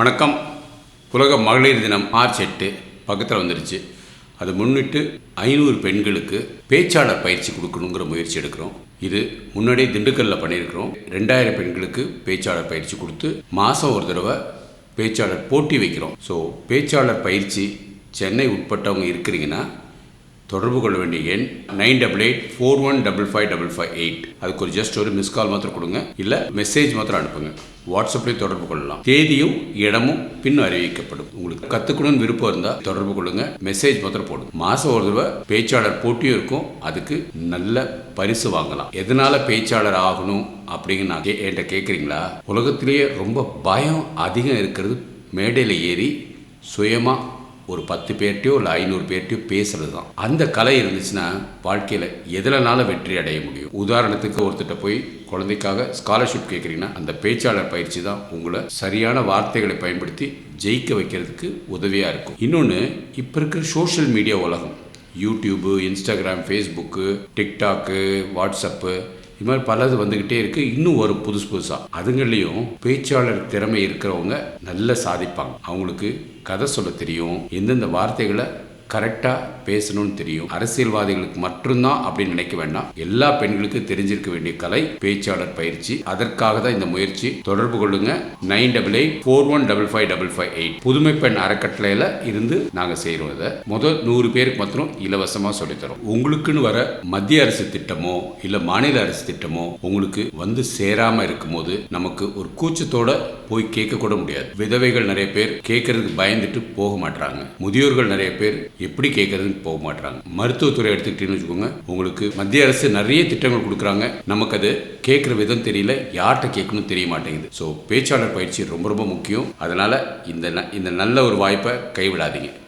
வணக்கம். உலக மகளிர் தினம் மார்ச் எட்டு பக்கத்தில் வந்துருச்சு. அதை முன்னிட்டு ஐநூறு பெண்களுக்கு பேச்சாளர் பயிற்சி கொடுக்கணுங்கிற முயற்சி எடுக்கிறோம். இது முன்னாடியே திண்டுக்கல்லில் பண்ணியிருக்கிறோம். ரெண்டாயிரம் பெண்களுக்கு பேச்சாளர் பயிற்சி கொடுத்து மாதம் ஒரு தடவை பேச்சாளர் போட்டி வைக்கிறோம். ஸோ பேச்சாளர் பயிற்சி சென்னை உட்பட்டவங்க இருக்கிறீங்கன்னா தொடர்பு கொள்ள வேண்டிய எண் nine double eight four one double five double five eight. அதுக்கு ஒரு ஜஸ்ட் ஒரு மிஸ் கால் மாத்திரம் கொடுங்க. இல்லை மெசேஜ் மாத்திரம் அனுப்புங்க. வாட்ஸ்அப்லேயும் தொடர்பு கொள்ளலாம் தேதியும் இடமும் பின் அறிவிக்கப்படும். உங்களுக்கு கற்றுக்கணும்னு விருப்பம் இருந்தால் தொடர்பு கொள்ளுங்க. மெசேஜ் மாத்திரம் போடுங்க. மாதம் ஒரு தடவை பேச்சாளர் போட்டியும் இருக்கும். அதுக்கு நல்ல பரிசு வாங்கலாம். எதனால பேச்சாளர் ஆகணும் அப்படின்னு நான் என்கிட்ட கேட்குறீங்களா உலகத்திலேயே ரொம்ப பயம் அதிகம் இருக்கிறது மேடையில் ஏறி சுயமாக ஒரு பத்து பேர்ட்டையோ இல்லை ஐநூறு பேர்ட்டையோ பேசுறது தான் அந்த கலை இருந்துச்சுன்னா வாழ்க்கையில் எதுலனாலும் வெற்றி அடைய முடியும். உதாரணத்துக்கு ஒருத்தட்ட போய் குழந்தைக்காக ஸ்காலர்ஷிப் கேட்குறீங்கன்னா அந்த பேச்சாளர் பயிற்சி தான் உங்களை சரியான வார்த்தைகளை பயன்படுத்தி ஜெயிக்க வைக்கிறதுக்கு உதவியாக இருக்கும். இன்னொன்று இப்போ இருக்கிற சோஷியல் மீடியா உலகம் YouTube Instagram Facebook TikTok WhatsApp இது மாதிரி பலது வந்துக்கிட்டே இருக்குது இன்னும் ஒரு புதுசு புதுசாக அதுங்களையும் பேச்சாளர் திறமை இருக்கிறவங்க நல்லா சாதிப்பாங்க. அவங்களுக்கு கதை சொல்ல தெரியும். எந்தெந்த வார்த்தைகளை கரெக்டாக பேசணும்னு தெரியும். அரசியல்வாதிகளுக்கு மட்டும்தான் அப்படின்னு நினைக்க வேண்டாம். எல்லா பெண்களுக்கும் தெரிஞ்சிருக்க வேண்டிய கலை பேச்சாளர் பயிற்சி. அதற்காக தான் இந்த முயற்சி. தொடர்பு கொள்ளுங்க. Nine double eight four one double five double five eight. புதுமை பெண் அறக்கட்டளையில் இருந்து நாங்கள் செய்கிறோம் இதை. முதல் நூறு பேருக்கு மாத்திரம் இலவசமாக சொல்லித்தரோம். உங்களுக்குன்னு வர மத்திய அரசு திட்டமோ இல்லை மாநில அரசு திட்டமோ உங்களுக்கு வந்து சேராமல் இருக்கும்போது நமக்கு ஒரு கூச்சத்தோட போய் கேட்க கூட முடியாது. விதவைகள் நிறைய பேர் கேட்கறதுக்கு பயந்துட்டு போக மாட்டாங்க முதியோர்கள் நிறைய பேர் எப்படி கேட்கறதுன்னு போக மாட்டாங்க மருத்துவத்துறை எடுத்துக்கிட்டேன்னு வச்சுக்கோங்க உங்களுக்கு மத்திய அரசு நிறைய திட்டங்கள் கொடுக்குறாங்க. நமக்கு அது கேட்குற விதம் தெரியல யார்கிட்ட கேட்கணும் தெரிய மாட்டேங்குது. ஸோ பேச்சாளர் பயிற்சி ரொம்ப ரொம்ப முக்கியம். அதனால் இந்த ந- இந்த நல்ல ஒரு வாய்ப்பை கைவிடாதீங்க.